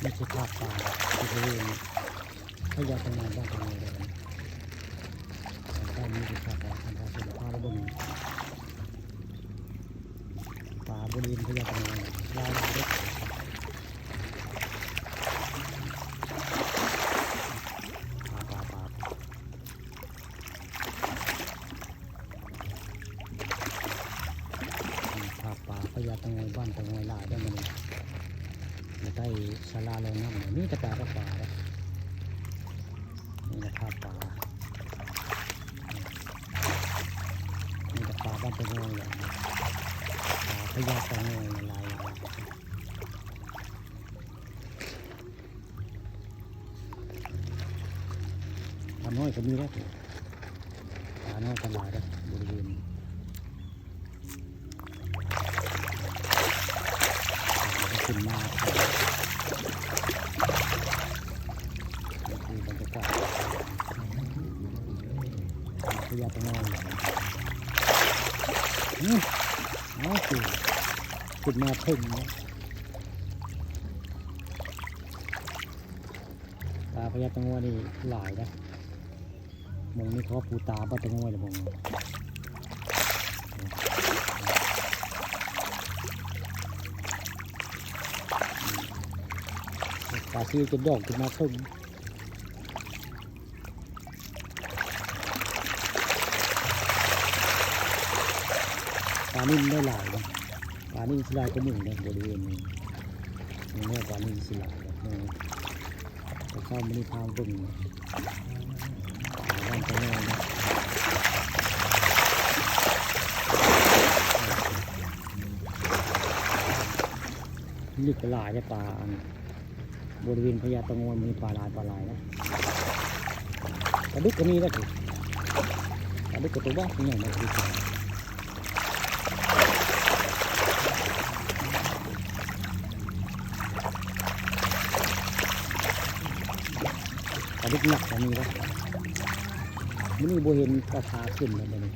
ไม่ใช่ภาพป่าที่บริเวณพยาตงานบ้านตรงนี้เลยแต่นี้คือภาพป่าทำภาพศิลปะระบบป่าบริเวณพยาตงานลายเล็กป่าป่าป่าภาพป่าพยาตงานบ้านตงานลายได้มาเลยอยู่ ใต้ชาลาลงน้ำนี่ยนี่จะปลาก็ปลาแล้วนี่นะครับปลานี่จะปลาบ้านตะโงยเลยปลาพญาตะโงยลายลายปลาน้อยก็มีแล้วปลาน้อยก็หลายแล้วบริเวณปลาก็ขึ้นมาครับ นี่คือบรรยากาศ พยาตะงอยอืมเอาสิขึ้นมาถึงเนี่ยตาพยาตะงอยนี่หลายนะมองนี่เขาปูตาบ้าตะงอยเลยมองตาซีจะดอกขึ้นมาถึงานิ่มได้หลายนะปลานิ่มสิลายก็หนึ่งในบริเวณนี้นี่เนี่ยปลานิ่มสิลายนะนี่ก็เข้ามาในทางบึงนะปลาบ้านตะโงอยนะลึกหลายได้ปลาบริเวณพญาตะงอยมีปลาลายปลาลายนะปลาดุกก็มีนะสิปลาดุกก็ตัวบ้าตัวใหญ่นะปลาดุก ลาดุกหนักก็มีแล้วมันนี่โบเห็นปลาพาขึ้นเลยเลย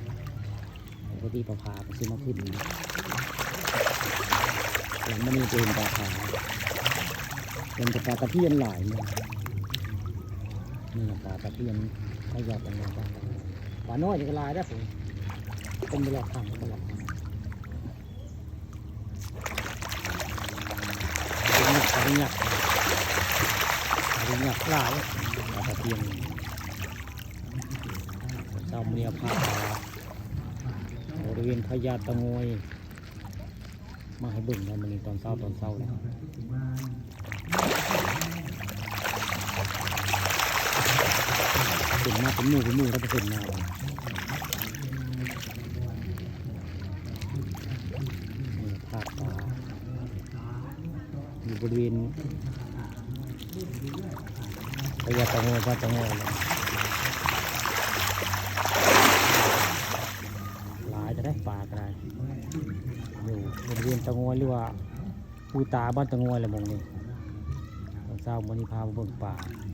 ปกติปลาพาก็ซื้อมาขึ้นหลังมันนี่จะเห็นปลาพาเป็นปลาตะเพียนหลายเนี่ยนี่ปลาตะเพียนขยับกันมาบ้างปลาน้อยจะกลายได้ผมเป็นตลอดทางตลอดทางเป็นหยักเป็นหยักเป็นหยักหลาย ตะเพียนเจ้าเมียพาปลาบริเวณพญาตะงอยมาให้บิ่งแล้วมันตอนเช้าตอนเช้าแล้วเป็นมาเป็นมูเป็นมูแล้วเป็นมาภาพปลาอยู่บริเวณ พยาตะโงพระตะโงเลยหลายจะได้ปาก็ได้อยู่บริเวณตะโงหรือว่าปูตาบ้านตะโงอะไรมองนี่เศร้ามันนี้พาเบิ่งป่า